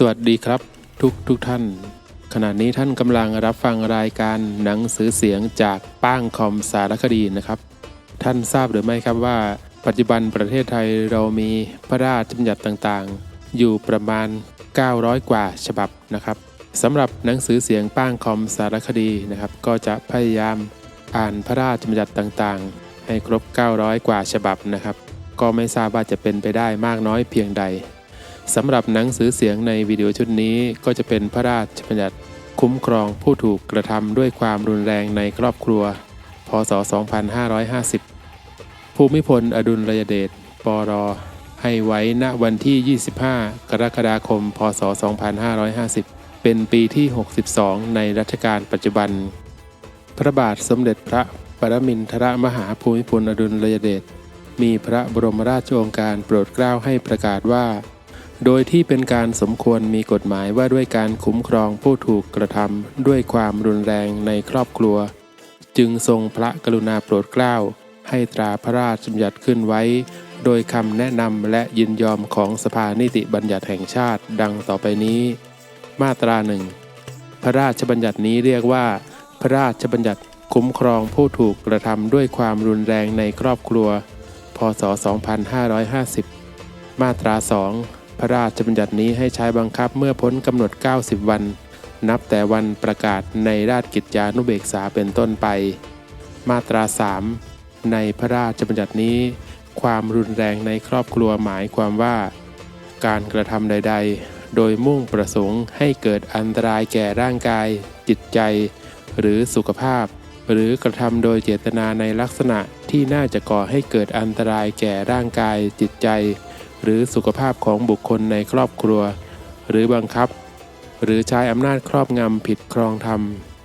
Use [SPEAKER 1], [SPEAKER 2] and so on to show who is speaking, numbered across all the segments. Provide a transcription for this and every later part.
[SPEAKER 1] สวัสดีครับทุกทุกท่าน ขณะนี้ท่านกำลังรับฟังรายการหนังสือเสียงจากป้างคอมสารคดีนะครับ ท่านทราบหรือไม่ครับว่า ปัจจุบันประเทศไทยเรามีพระราชบัญญัติต่างๆ อยู่ประมาณ 900 กว่าฉบับนะครับสำหรับหนังสือเสียงป้างคอมสารคดีนะครับ ก็จะพยายามอ่านพระราชบัญญัติต่างๆ ให้ครบ 900 กว่าฉบับนะครับ ก็ไม่ทราบว่าจะเป็นไปได้มากน้อยเพียงใด สำหรับหนังสือเสียงในวิดีโอชุดนี้ก็จะเป็นพระราชบัญญัติคุ้มครองผู้ถูกกระทำด้วยความรุนแรงในครอบครัว พศ 2550 ภูมิพลอดุลยเดช ปร ให้ไว้ณวันที่ 25 กรกฎาคม พศ 2550 เป็นปีที่ 62 ในรัชกาลปัจจุบัน พระบาทสมเด็จพระปรมินทรมหาภูมิพลอดุลยเดช มีพระบรมราชโองการโปรดเกล้าให้ประกาศว่า โดยที่เป็นการสมควรมีกฎหมายว่าด้วยการคุ้มครองผู้ถูกกระทำด้วยความรุนแรงในครอบครัว จึงทรงพระกรุณาโปรดเกล้า ให้ตราพระราชบัญญัติขึ้นไว้ โดยคำแนะนำและยินยอมของสภานิติบัญญัติแห่งชาติดังต่อไปนี้ มาตราหนึ่งพระราชบัญญัตินี้เรียกว่า พระราชบัญญัติคุ้มครองผู้ถูกกระทำด้วยความรุนแรงในครอบครัว พศ 2550 มาตรา 2 พระราชบัญญัตินี้ให้ใช้บังคับเมื่อพ้นกำหนด 90 วัน นับแต่วันประกาศในราชกิจจานุเบกษาเป็นต้นไป มาตรา 3 ในพระราชบัญญัตินี้ ความรุนแรงในครอบครัวหมายความว่า การกระทำใด ๆ โดยมุ่งประสงค์ให้เกิดอันตรายแก่ร่างกาย จิตใจ หรือสุขภาพ หรือกระทำโดยเจตนาในลักษณะที่น่าจะก่อให้เกิดอันตรายแก่ร่างกาย จิตใจ หรือสุขภาพของบุคคลในครอบครัว หรือบังคับ หรือใช้อำนาจครอบงำผิดครองธรรม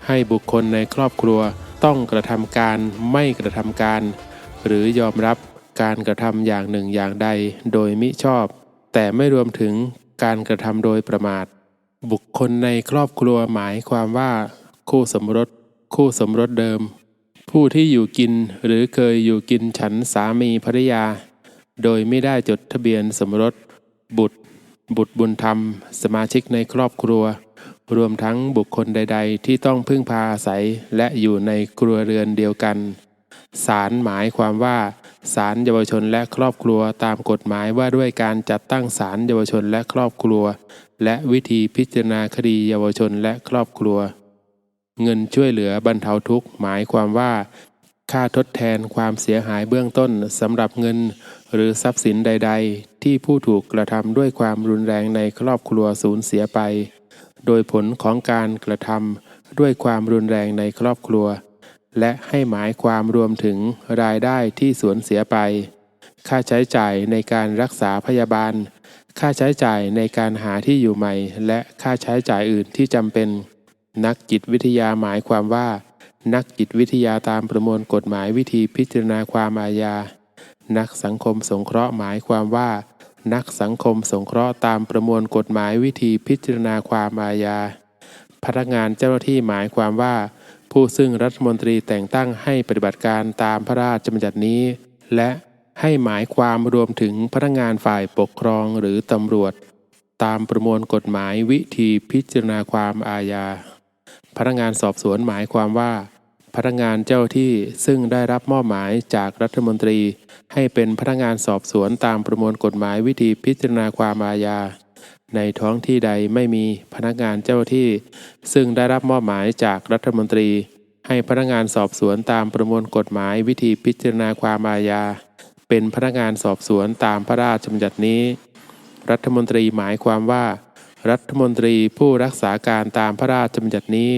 [SPEAKER 1] ให้บุคคลในครอบครัวต้องกระทำการไม่กระทำการ หรือยอมรับการกระทำอย่างหนึ่งอย่างใดโดยมิชอบ แต่ไม่รวมถึงการกระทำโดยประมาท บุคคลในครอบครัวหมายความว่า คู่สมรส คู่สมรสเดิม ผู้ที่อยู่กินหรือเคยอยู่กินฉันสามีภรรยา โดยไม่ได้จดทะเบียนสมรส บุตร บุตรบุญธรรม สมาชิกในครอบครัว รวมทั้งบุคคลใด ๆ ที่ต้องพึ่งพาอาศัยและอยู่ในครัวเรือนเดียวกันศาลหมายความว่าศาลเยาวชนและครอบครัวตามกฎหมายว่าด้วยการจัดตั้งศาลเยาวชนและครอบครัว และวิธีพิจารณาคดีเยาวชนและครอบครัว เงินช่วยเหลือบรรเทาทุกข์หมายความว่า ค่าทดแทนความเสียหายเบื้องต้นสำหรับเงิน หรือทรัพย์สินใด ๆ ที่ผู้ถูกกระทำด้วยความรุนแรงในครอบครัวสูญเสียไป โดยผลของการกระทำด้วยความรุนแรงในครอบครัว และให้หมายความรวมถึงรายได้ที่สูญเสียไป ค่าใช้จ่ายในการรักษาพยาบาล ค่าใช้จ่ายในการหาที่อยู่ใหม่ และค่าใช้จ่ายอื่นที่จำเป็น นักจิตวิทยาหมายความว่า นักจิตวิทยาตามประมวลกฎหมายวิธีพิจารณาความอาญา นักสังคมสงเคราะห์หมายความว่า นักสังคมสงเคราะห์ตามประมวลกฎหมายวิธีพิจารณาความอาญา พนักงานเจ้าหน้าที่หมายความว่า ผู้ซึ่งรัฐมนตรีแต่งตั้งให้ปฏิบัติการตามพระราชบัญญัตินี้ และให้หมายความรวมถึงพนักงานฝ่ายปกครองหรือตำรวจ ตามประมวลกฎหมายวิธีพิจารณาความอาญา พนักงานสอบสวนหมายความว่า พนักงานเจ้าที่ซึ่งได้รับมอบหมายจากรัฐมนตรี ให้เป็นพนักงานสอบสวนตามประมวลกฎหมายวิธีพิจารณาความอาญา ในท้องที่ใดไม่มีพนักงานเจ้าที่ ซึ่งได้รับมอบหมายจากรัฐมนตรี ให้พนักงานสอบสวนตามประมวลกฎหมายวิธีพิจารณาความอาญา เป็นพนักงานสอบสวนตามพระราชบัญญัตินี้ รัฐมนตรีหมายความว่า รัฐมนตรีผู้รักษาการตามพระราชบัญญัตินี้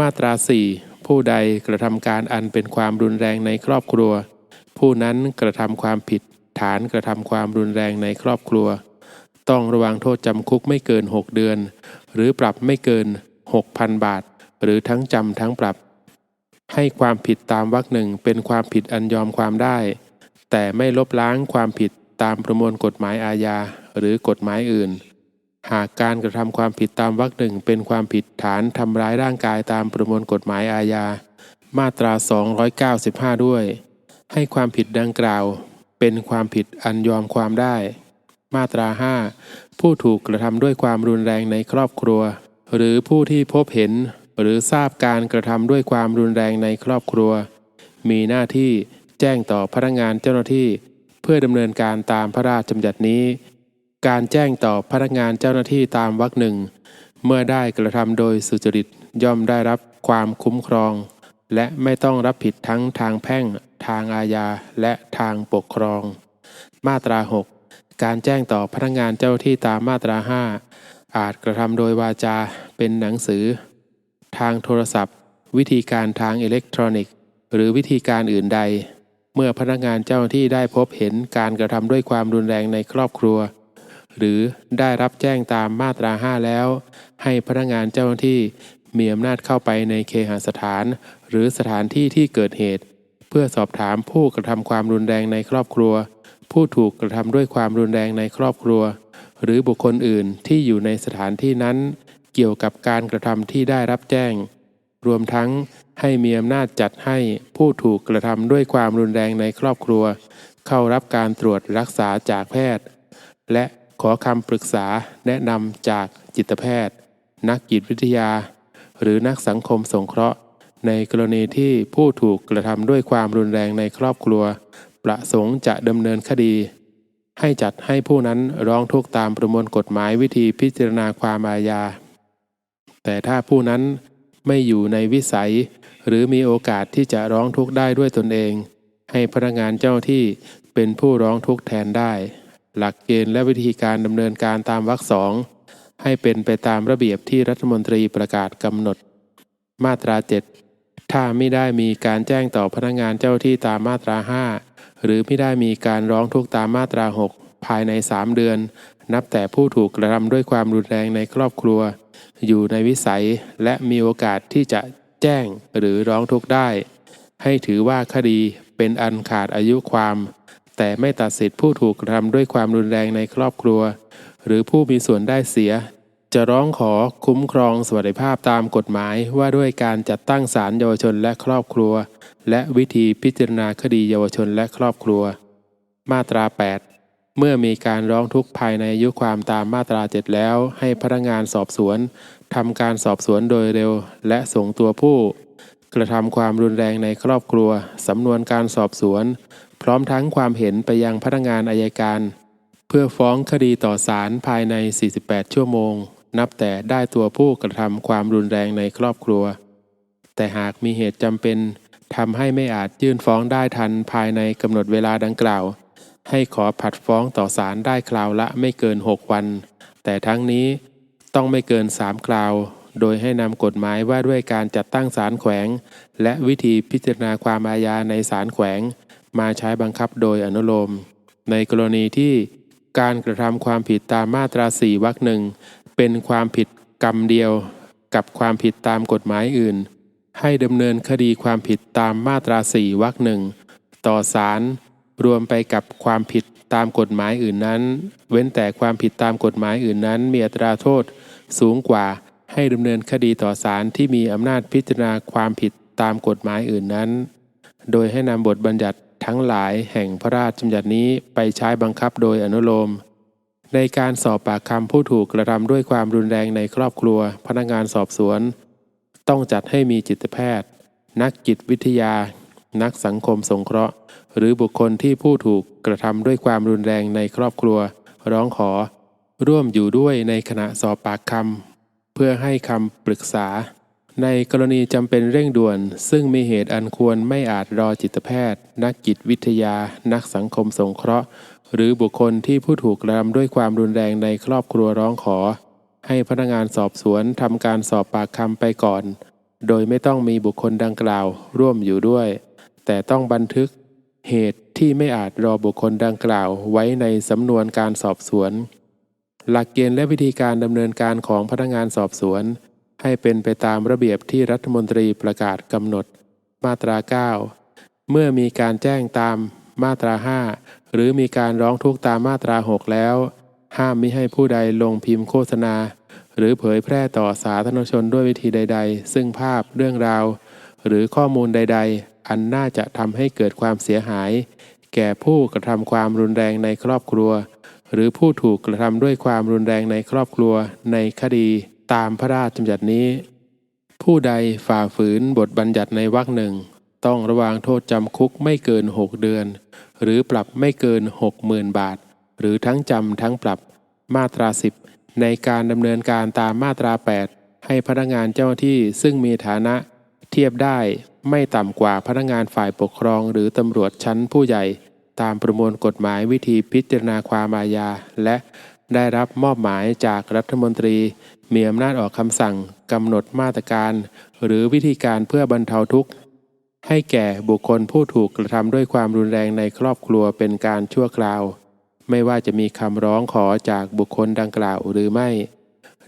[SPEAKER 1] มาตรา4 ผู้ใดกระทำการอันเป็นความรุนแรงในครอบครัว ผู้นั้นกระทำความผิด ฐานกระทำความรุนแรงในครอบครัว ต้องระวังโทษจำคุกไม่เกิน 6 เดือน หรือปรับไม่เกิน 6,000 บาท หรือทั้งจำทั้งปรับ ให้ความผิดตามวรรคหนึ่งเป็นความผิดอันยอมความได้ แต่ไม่ลบล้างความผิดตามประมวลกฎหมายอาญาหรือกฎหมายอื่น หากการกระทำความผิดตามวรรคหนึ่งเป็นความผิดฐานทำร้ายร่างกายตามประมวลกฎหมายอาญา มาตรา 295 ด้วย ให้ความผิดดังกล่าว เป็นความผิดอันยอมความได้ มาตรา 5 ผู้ถูกกระทำด้วยความรุนแรงในครอบครัว หรือผู้ที่พบเห็น หรือทราบการกระทำด้วยความรุนแรงในครอบครัว มีหน้าที่แจ้งต่อพนักงานเจ้าหน้าที่ เพื่อดำเนินการตามพระราชบัญญัตินี้ การแจ้งต่อพนักงานเจ้าหน้าที่ตามวรรคหนึ่ง เมื่อได้กระทำโดยสุจริตย่อมได้รับความคุ้มครอง และไม่ต้องรับผิดทั้งทางแพ่ง ทางอาญาและทางปกครอง มาตรา 6 การแจ้งต่อพนักงานเจ้าหน้าที่ตามมาตรา 5 อาจกระทำโดยวาจาเป็นหนังสือ ทางโทรศัพท์ วิธีการทางอิเล็กทรอนิกส์ หรือวิธีการอื่นใด เมื่อพนักงานเจ้าหน้าที่ได้พบเห็นการกระทำด้วยความรุนแรงในครอบครัว หรือได้รับแจ้งตามมาตรา 5 แล้ว ให้พนักงานเจ้าหน้าที่มีอำนาจเข้าไปในเคหสถาน หรือสถานที่ที่เกิดเหตุ เพื่อสอบถามผู้กระทำความรุนแรงในครอบครัว ผู้ถูกกระทำด้วยความรุนแรงในครอบครัว หรือบุคคลอื่นที่อยู่ในสถานที่นั้น เกี่ยวกับการกระทำที่ได้รับแจ้ง รวมทั้งให้มีอำนาจจัดให้ผู้ถูกกระทำด้วยความรุนแรงในครอบครัว เข้ารับการตรวจรักษาจากแพทย์ และ ขอคำปรึกษาแนะนำจากจิตแพทย์ นักจิตวิทยา หรือนักสังคมสงเคราะห์ ในกรณีที่ผู้ถูกกระทำด้วยความรุนแรงในครอบครัว ประสงค์จะดำเนินคดี ให้จัดให้ผู้นั้นร้องทุกข์ตามประมวลกฎหมายวิธีพิจารณาความอาญา แต่ถ้าผู้นั้นไม่อยู่ในวิสัย หรือมีโอกาสที่จะร้องทุกข์ได้ด้วยตนเอง ให้พนักงานเจ้าที่เป็นผู้ร้องทุกข์แทนได้ หลักเกณฑ์และวิธีการดำเนินการตามวรรคสองให้เป็นไปตามระเบียบที่รัฐมนตรีประกาศกำหนด มาตรา 7 ถ้าไม่ได้มีการแจ้งต่อพนักงานเจ้าที่ตามมาตรา 5 หรือไม่ได้มีการร้องทุกข์ตามมาตรา 6 ภายใน 3 เดือน นับแต่ผู้ถูกกระทำด้วยความรุนแรงในครอบครัว อยู่ในวิสัยและมีโอกาสที่จะแจ้งหรือร้องทุกข์ได้ ให้ถือว่าคดีเป็นอันขาดอายุความ แต่ไม่ตัดสิทธิผู้ถูกกระทำด้วยความรุนแรงในครอบครัว หรือผู้มีส่วนได้เสีย จะร้องขอคุ้มครองสวัสดิภาพตามกฎหมายว่าด้วยการจัดตั้งศาลเยาวชนและครอบครัว และวิธีพิจารณาคดีเยาวชนและครอบครัว มาตรา 8เมื่อมีการร้องทุกข์ภายในอายุความตามมาตรา7แล้ว ให้พนักงานสอบสวนทำการสอบสวนโดยเร็ว และส่งตัวผู้ กระทำความรุนแรงในครอบครัวสำนวนการสอบสวน พร้อมทั้งความเห็นไปยังพนักงานอายการ เพื่อฟ้องคดีต่อศาลภายใน 48 ชั่วโมง นับแต่ได้ตัวผู้กระทำความรุนแรงในครอบครัว แต่หากมีเหตุจำเป็นทำให้ไม่อาจยื่นฟ้องได้ทันภายในกำหนดเวลาดังกล่าว ให้ขอผัดฟ้องต่อศาลได้คราวละไม่เกิน 6 วัน แต่ทั้งนี้ต้องไม่เกิน 3 คราว โดยให้นำกฎหมายว่าด้วยการจัดตั้งศาลแขวง และวิธีพิจารณาความอาญาในศาลแขวง มาใช้บังคับโดยอนุโลม ในกรณีที่การกระทำความผิดตามมาตรา4วรรคหนึ่งเป็นความผิดกรรมเดียวกับความผิดตามกฎหมายอื่น ให้ดำเนินคดีความผิดตามมาตรา4วรรคหนึ่งต่อศาลรวมไปกับความผิดตามกฎหมายอื่นนั้น เว้นแต่ความผิดตามกฎหมายอื่นนั้น มีอัตราโทษสูงกว่าให้ดำเนินคดีต่อศาลที่มีอำนาจพิจารณาความผิดตามกฎหมายอื่นนั้น โดยให้นำบทบัญญัติ ทั้งหลายแห่งพระราชบัญญัตินี้ไปใช้บังคับโดยอนุโลม ในการสอบปากคำผู้ถูกกระทำด้วยความรุนแรงในครอบครัว พนักงานสอบสวน ต้องจัดให้มีจิตแพทย์ นักจิตวิทยา นักสังคมสงเคราะห์ หรือบุคคลที่ผู้ถูกกระทำด้วยความรุนแรงในครอบครัว ร้องขอ ร่วมอยู่ด้วยในขณะสอบปากคำเพื่อให้คำปรึกษา ในกรณีจำเป็นเร่งด่วน ซึ่งมีเหตุอันควรไม่อาจรอจิตแพทย์ นักจิตวิทยา นักสังคมสงเคราะห์ หรือบุคคลที่ผู้ถูกกระทำด้วยความรุนแรงในครอบครัวร้องขอ ให้พนักงานสอบสวนทำการสอบปากคำไปก่อน โดยไม่ต้องมีบุคคลดังกล่าว ร่วมอยู่ด้วย แต่ต้องบันทึก เหตุที่ไม่อาจรอบุคคลดังกล่าว ไว้ในสำนวนการสอบสวน หลักเกณฑ์และวิธีการดำเนินการของพนักงานสอบสวน ให้เป็นไปตามระเบียบที่รัฐมนตรีประกาศกำหนด มาตรา 9 เมื่อมีการแจ้งตามมาตรา 5 หรือมีการร้องทุกข์ตามมาตรา 6 แล้ว ห้ามมิให้ผู้ใดลงพิมพ์โฆษณา หรือเผยแพร่ต่อสาธารณชนด้วยวิธีใด ๆ ซึ่งภาพเรื่องราว หรือข้อมูลใด ๆ อันน่าจะทำให้เกิดความเสียหาย แก่ผู้กระทำความรุนแรงในครอบครัว หรือผู้ถูกกระทำด้วยความรุนแรงในครอบครัวในคดี ตามพระราชบัญญัตินี้ ผู้ใดฝ่าฝืนบทบัญญัติในวรรคหนึ่ง ต้องระวางโทษจำคุกไม่เกิน6เดือน หรือปรับไม่เกิน60,000บาท หรือทั้งจำทั้งปรับมาตรา10ในการดำเนินการตามมาตรา 8 ให้พนักงานเจ้าหน้าที่ซึ่งมีฐานะ เทียบได้ไม่ต่ำกว่าพนักงานฝ่ายปกครองหรือตำรวจชั้นผู้ใหญ่ ตามประมวลกฎหมายวิธีพิจารณาความอาญาและได้รับมอบหมายจากรัฐมนตรี มีอำนาจออกคำสั่งกำหนดมาตรการ หรือวิธีการเพื่อบรรเทาทุกข์ ให้แก่บุคคลผู้ถูกกระทำด้วยความรุนแรงในครอบครัวเป็นการชั่วคราว ไม่ว่าจะมีคำร้องขอจากบุคคลดังกล่าวหรือไม่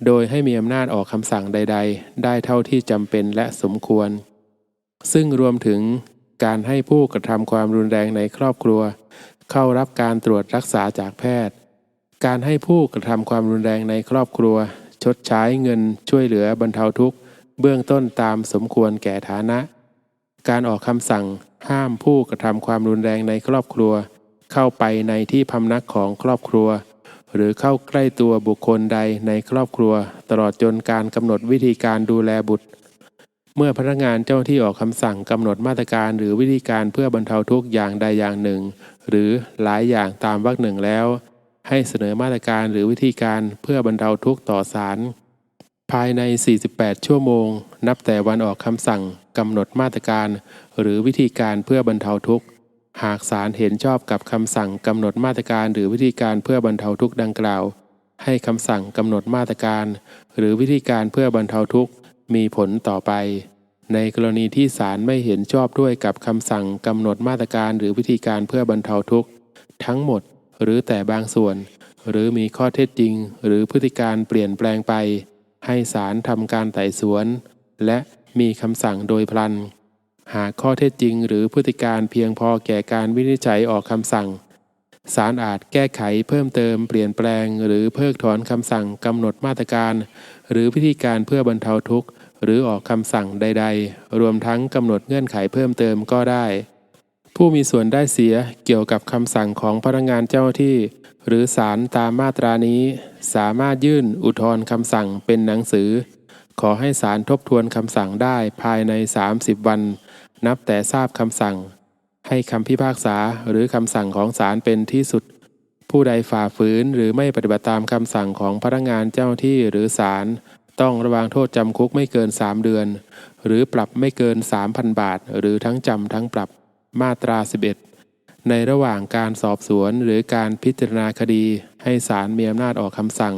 [SPEAKER 1] โดยให้มีอำนาจออกคำสั่งใด ๆ ได้เท่าที่จำเป็นและสมควร ซึ่งรวมถึงการให้ผู้กระทำความรุนแรงในครอบครัว เข้ารับการตรวจรักษาจากแพทย์ การให้ผู้กระทำความรุนแรงในครอบครัว ชดใช้เงินช่วยเหลือบรรเทาทุกข์ เบื้องต้นตามสมควรแก่ฐานะ การออกคำสั่งห้ามผู้กระทำความรุนแรงในครอบครัว เข้าไปในที่พำนักของครอบครัว หรือเข้าใกล้ตัวบุคคลใดในครอบครัว ตลอดจนการกำหนดวิธีการดูแลบุตร เมื่อพนักงานเจ้าหน้าที่ออกคำสั่งกำหนดมาตรการหรือวิธีการเพื่อบรรเทาทุกข์อย่างใดอย่างหนึ่ง หรือหลายอย่างตามวรรคหนึ่งแล้ว ให้เสนอมาตรการหรือวิธีการเพื่อบรรเทาทุกข์ต่อศาลภายใน 48 ชั่วโมง นับแต่วันออกคำสั่งกำหนดมาตรการ หรือวิธีการเพื่อบรรเทาทุกข์ หากศาลเห็นชอบกับคำสั่งกำหนดมาตรการหรือวิธีการเพื่อบรรเทาทุกข์ดังกล่าว ให้คำสั่งกำหนดมาตรการ หรือวิธีการเพื่อบรรเทาทุกข์ มีผลต่อไป ในกรณีที่ศาลไม่เห็นชอบด้วยกับคำสั่งกำหนดมาตรการหรือวิธีการเพื่อบรรเทาทุกข์ ทั้งหมด หรือแต่บางส่วน หรือมีข้อเท็จจริง หรือพฤติการเปลี่ยนแปลงไป ให้ศาลทำการไต่สวน และมีคำสั่งโดยพลัน หากข้อเท็จจริง หรือพฤติการเพียงพอแก่การวินิจฉัยออกคำสั่งศาลอาจแก้ไขเพิ่มเติมเปลี่ยนแปลง หรือเพิกถอนคำสั่งกำหนดมาตรการ หรือวิธีการเพื่อบรรเทาทุกข์ หรือออกคำสั่งใด ๆ รวมทั้งกำหนดเงื่อนไขเพิ่มเติมก็ได้ ผู้มีส่วนได้เสียเกี่ยวกับคำสั่งของพนักงานเจ้าที่ หรือศาลตามมาตรานี้ สามารถยื่นอุทธรณ์คำสั่งเป็นหนังสือ ขอให้ศาลทบทวนคำสั่งได้ภายใน 30 วัน นับแต่ทราบคำสั่ง ให้คำพิพากษาหรือคำสั่งของศาลเป็นที่สุด ผู้ใดฝ่าฝืนหรือไม่ปฏิบัติตามคำสั่งของพนักงานเจ้าหน้าที่หรือศาลต้องระวางโทษจำคุกไม่เกิน 3 เดือน หรือปรับไม่เกิน 3,000 บาท หรือทั้งจำทั้งปรับ มาตรา 11 ในระหว่างการสอบสวนหรือการพิจารณาคดี ให้ศาลมีอำนาจออกคำสั่ง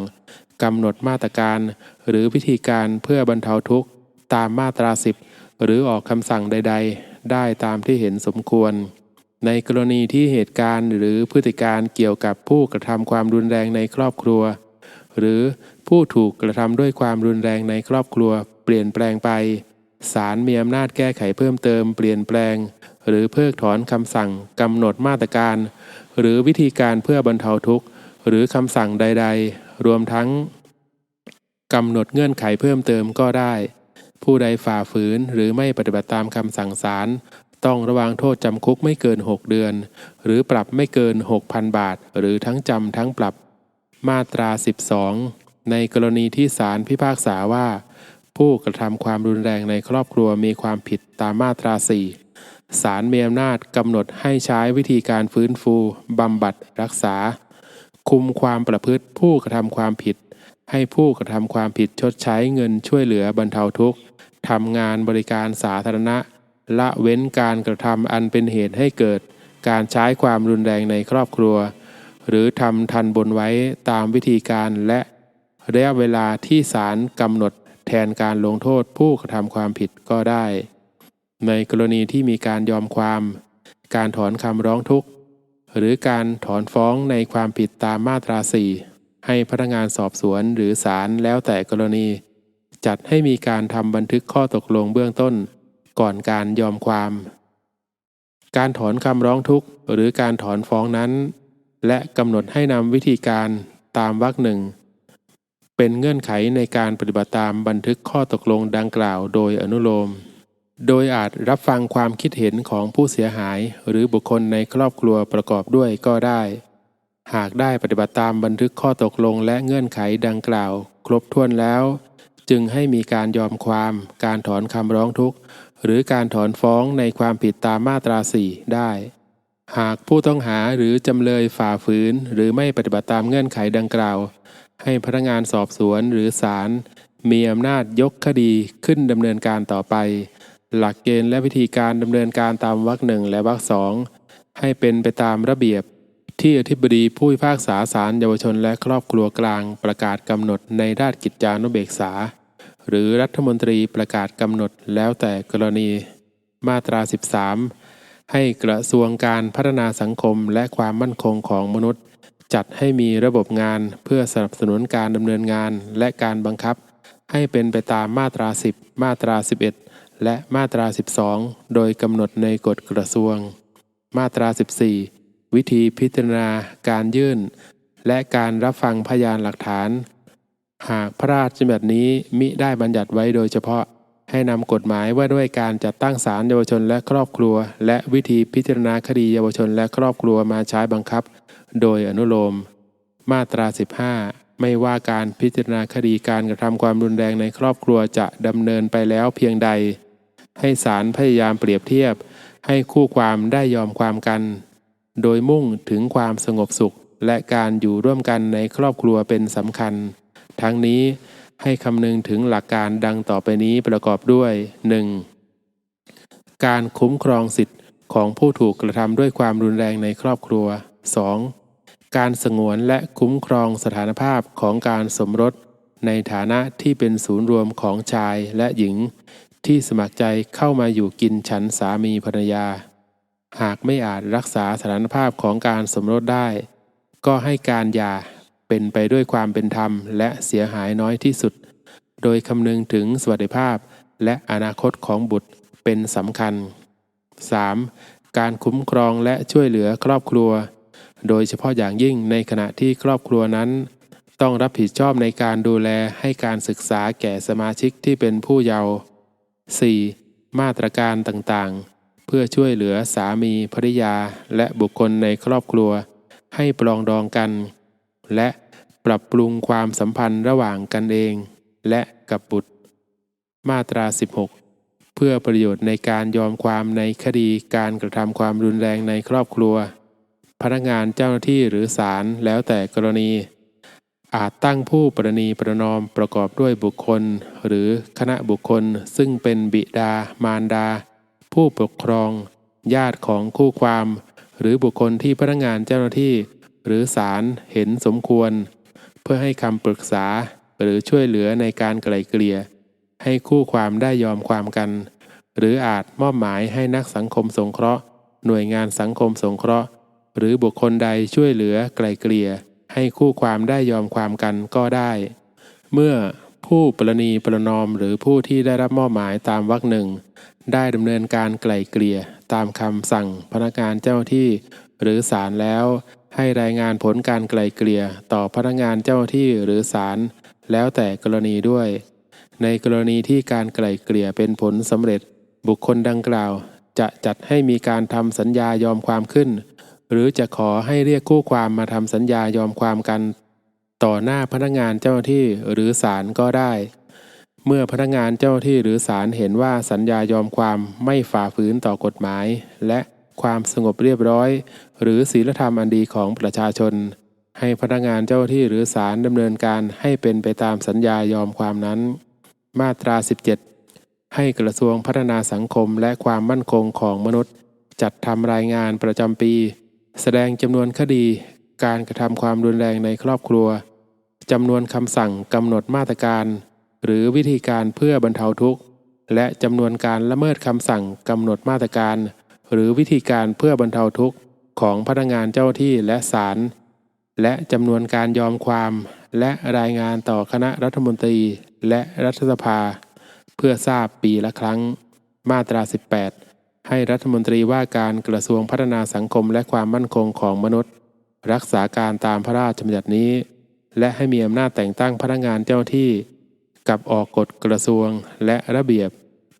[SPEAKER 1] กำหนดมาตรการ หรือวิธีการเพื่อบรรเทาทุกข์ ตามมาตรา 10 หรือออกคำสั่งใด ๆ ได้ตามที่เห็นสมควร ในกรณีที่เหตุการณ์หรือพฤติการเกี่ยวกับผู้กระทำความรุนแรงในครอบครัว หรือผู้ถูกกระทำด้วยความรุนแรงในครอบครัว เปลี่ยนแปลงไปศาลมีอำนาจแก้ไขเพิ่มเติม เปลี่ยนแปลง หรือเพิกถอนคำสั่งกำหนดมาตรการ หรือวิธีการเพื่อบรรเทาทุกข์ หรือคำสั่งใด ๆ รวมทั้งกำหนดเงื่อนไขเพิ่มเติมก็ได้ ผู้ใดฝ่าฝืนหรือไม่ปฏิบัติตามคำสั่งศาลต้องระวางโทษจำคุกไม่เกิน 6 เดือน หรือปรับไม่เกิน 6,000 บาท หรือทั้งจำทั้งปรับ มาตรา 12 ในกรณีที่ศาลพิพากษาว่า ผู้กระทำความรุนแรงในครอบครัวมีความผิดตามมาตรา 4 ศาลมีอำนาจกำหนดให้ใช้วิธีการฟื้นฟูบำบัดรักษา คุมความประพฤติผู้กระทำความผิด ให้ผู้กระทำความผิดชดใช้เงินช่วยเหลือบรรเทาทุกข์ทำงานบริการสาธารณะ ละเว้นการกระทำอันเป็นเหตุให้เกิด การใช้ความรุนแรงในครอบครัว หรือทำทันบนไว้ตามวิธีการและระยะเวลาที่ศาลกำหนดแทนการลงโทษผู้กระทำความผิดก็ได้ ในกรณีที่มีการยอมความ การถอนคำร้องทุกข์ หรือการถอนฟ้องในความผิดตามมาตรา4ให้พนักงานสอบสวนหรือศาลแล้วแต่กรณี จัดให้มีการทำบันทึกข้อตกลงเบื้องต้น ก่อนการยอมความ การถอนคำร้องทุกข์ หรือการถอนฟ้องนั้น และกำหนดให้นำวิธีการตามวรรคหนึ่งเป็นเงื่อนไขในการปฏิบัติตามบันทึกข้อตกลงดังกล่าวโดยอนุโลม โดยอาจรับฟังความคิดเห็นของผู้เสียหาย หรือบุคคลในครอบครัวประกอบด้วยก็ได้ หากได้ปฏิบัติตามบันทึกข้อตกลงและเงื่อนไขดังกล่าว ครบถ้วนแล้ว จึงให้มีการยอมความ การถอนคำร้องทุกข์ หรือการถอนฟ้องในความผิดตามมาตราสี่ได้ หากผู้ต้องหาหรือจำเลยฝ่าฝืน หรือไม่ปฏิบัติตามเงื่อนไขดังกล่าว ให้พนักงานสอบสวนหรือศาลมีอำนาจยกคดีขึ้นดำเนินการต่อไป หลักเกณฑ์และวิธีการดำเนินการตามวรรคหนึ่งและวรรคสองให้เป็นไปตามระเบียบ ที่อธิบดีผู้พิพากษาศาลเยาวชนและครอบครัวกลางประกาศกำหนดในราชกิจจานุเบกษา หรือรัฐมนตรีประกาศกำหนดแล้วแต่กรณี มาตรา 13 ให้กระทรวงการพัฒนาสังคมและความมั่นคงของมนุษย์ จัดให้มีระบบงานเพื่อสนับสนุนการดำเนินงานและการบังคับ ให้เป็นไปตามมาตรา 10 มาตรา 11 และมาตรา 12 โดยกำหนดในกฎกระทรวง มาตรา 14 วิธีพิจารณาการยื่น และการรับฟังพยานหลักฐาน หากพระราชบัญญัตินี้มิได้บัญญัติไว้โดยเฉพาะ ให้นำกฎหมายว่าด้วยการจัดตั้งศาลเยาวชนและครอบครัว และวิธีพิจารณาคดีเยาวชนและครอบครัวมาใช้บังคับ โดยอนุโลม มาตรา 15ไม่ว่าการพิจารณาคดีการกระทำความรุนแรงในครอบครัวจะดำเนินไปแล้วเพียงใด ให้ศาลพยายามเปรียบเทียบ ให้คู่ความได้ยอมความกัน โดยมุ่งถึงความสงบสุขและการอยู่ร่วมกันในครอบครัวเป็นสำคัญ ทั้งนี้ให้คำนึงถึงหลักการดังต่อไปนี้ประกอบด้วย 1. การคุ้มครองสิทธิ์ของผู้ถูกกระทำด้วยความรุนแรงในครอบครัว 2. การสงวนและคุ้มครองสถานภาพของการสมรส ในฐานะที่เป็นศูนย์รวมของชายและหญิง ที่สมัครใจเข้ามาอยู่กินฉันสามีภรรยา หากไม่อาจรักษาสถานภาพของการสมรสได้ ก็ให้การหย่าเป็นไปด้วยความเป็นธรรมและเสียหายน้อยที่สุด โดยคำนึงถึงสวัสดิภาพและอนาคตของบุตรเป็นสำคัญ 3. การคุ้มครองและช่วยเหลือครอบครัว โดยเฉพาะอย่างยิ่งในขณะที่ครอบครัวนั้น ต้องรับผิดชอบในการดูแลให้การศึกษาแก่สมาชิกที่เป็นผู้เยาว์ 4. มาตรการต่างๆ เพื่อช่วยเหลือสามีภริยาและบุคคลในครอบครัว ให้ปรองดองกัน และปรับปรุงความสัมพันธ์ระหว่างกันเอง และกับบุตร มาตรา 16 เพื่อประโยชน์ในการยอมความในคดีการกระทำความรุนแรงในครอบครัว พนักงานเจ้าหน้าที่หรือศาลแล้วแต่กรณี อาจตั้งผู้ประนีประนอมประกอบด้วยบุคคล หรือคณะบุคคลซึ่งเป็นบิดา มารดา ผู้ปกครอง ญาติของคู่ความ หรือบุคคลที่พนักงานเจ้าหน้าที่ หรือศาลเห็นสมควร เพื่อให้คำปรึกษาหรือช่วยเหลือในการไกล่เกลี่ยให้คู่ความได้ยอมความกัน หรืออาจมอบหมายให้นักสังคมสงเคราะห์ หน่วยงานสังคมสงเคราะห์ หรือบุคคลใดช่วยเหลือไกล่เกลี่ย ให้คู่ความได้ยอมความกันก็ได้ เมื่อผู้ประนีประนอมหรือผู้ที่ได้รับมอบหมายตามวรรคหนึ่ง ได้ดำเนินการไกล่เกลี่ยตามคำสั่งพนักงานเจ้าที่ หรือศาลแล้ว ให้รายงานผลการไกล่เกลี่ยต่อพนักงานเจ้าหน้าที่หรือศาลแล้วแต่กรณีด้วย ในกรณีที่การไกล่เกลี่ยเป็นผลสำเร็จ บุคคลดังกล่าว จะจัดให้มีการทำสัญญายอมความขึ้น หรือจะขอให้เรียกคู่ความมาทำสัญญายอมความกัน ต่อหน้าพนักงานเจ้าหน้าที่หรือศาลก็ได้ เมื่อพนักงานเจ้าหน้าที่หรือศาลเห็นว่าสัญญายอมความไม่ฝ่าฝืนต่อกฎหมาย และความสงบเรียบร้อย หรือศีลธรรมอันดีของประชาชน ให้พนักงานเจ้าหน้าที่หรือศาลดำเนินการให้เป็นไปตามสัญญายอมความนั้น มาตรา 17 ให้กระทรวงพัฒนาสังคมและความมั่นคงของมนุษย์ จัดทำรายงานประจำปี แสดงจำนวนคดี การกระทำความรุนแรงในครอบครัวจำนวนคำสั่งกำหนดมาตรการ หรือวิธีการเพื่อบรรเทาทุกข์ และจำนวนการละเมิดคำสั่งกำหนดมาตรการ หรือวิธีการเพื่อบรรเทาทุกข์ของพนักงานเจ้าที่และศาลและจำนวนการยอมความ และรายงานต่อคณะรัฐมนตรีและรัฐสภา เพื่อทราบปีละครั้ง มาตรา 18 ให้รัฐมนตรีว่าการกระทรวงพัฒนาสังคมและความมั่นคงของมนุษย์ รักษาการตามพระราชบัญญัตินี้ และให้มีอำนาจแต่งตั้งพนักงานเจ้าที่ กับออกกฎกระทรวงและระเบียบ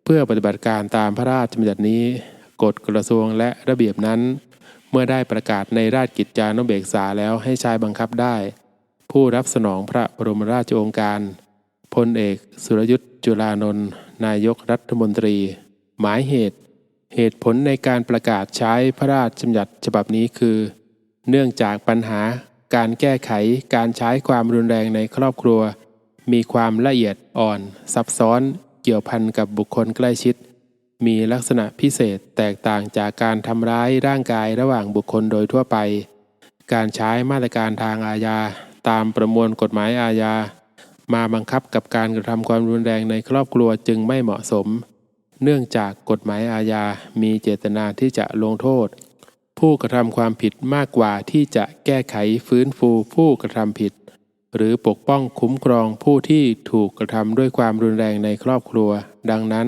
[SPEAKER 1] เพื่อปฏิบัติการตามพระราชบัญญัตินี้ กฎกระทรวงและระเบียบนั้น เมื่อได้ประกาศในราชกิจจานุเบกษาแล้วให้ใช้บังคับได้ ผู้รับสนองพระบรมราชโองการพลเอก สุรยุทธ์จุลานนท์นายกรัฐมนตรี หมายเหตุ เหตุผลในการประกาศใช้พระราชบัญญัติฉบับนี้คือ เนื่องจากปัญหาการแก้ไขการใช้ความรุนแรงในครอบครัว มีความละเอียดอ่อน ซับซ้อน เกี่ยวพันกับบุคคลใกล้ชิด มีลักษณะพิเศษแตกต่างจากการทำร้ายร่างกายระหว่างบุคคลโดยทั่วไป การใช้มาตรการทางอาญาตามประมวลกฎหมายอาญามาบังคับกับการกระทำความรุนแรงในครอบครัวจึงไม่เหมาะสม เนื่องจากกฎหมายอาญามีเจตนาที่จะลงโทษ ผู้กระทำความผิดมากกว่าที่จะแก้ไขฟื้นฟูผู้กระทำผิด หรือปกป้องคุ้มครองผู้ที่ถูกกระทำด้วยความรุนแรงในครอบครัว ดังนั้น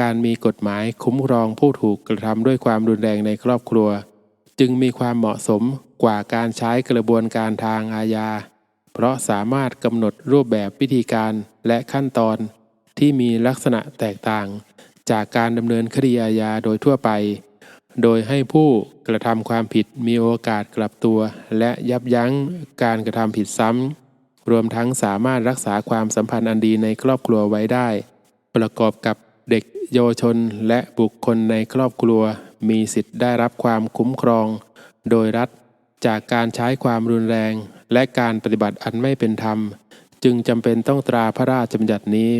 [SPEAKER 1] การมีกฎหมายคุ้มครองผู้ถูกกระทำด้วยความรุนแรงในครอบครัว จึงมีความเหมาะสมกว่าการใช้กระบวนการทางอาญา เพราะสามารถกำหนดรูปแบบวิธีการและขั้นตอนที่มีลักษณะแตกต่าง จากการดำเนินคดีอาญาโดยทั่วไป โดยให้ผู้กระทำความผิดมีโอกาสกลับตัว และยับยั้งการกระทำผิดซ้ำ รวมทั้งสามารถรักษาความสัมพันธ์อันดีในครอบครัวไว้ได้ ประกอบกับเด็กเยาวชนและบุคคลในครอบครัว มีสิทธิ์ได้รับความคุ้มครอง โดยรัฐจากการใช้ความรุนแรง และการปฏิบัติอันไม่เป็นธรรม จึงจำเป็นต้องตราพระราชบัญญัตินี้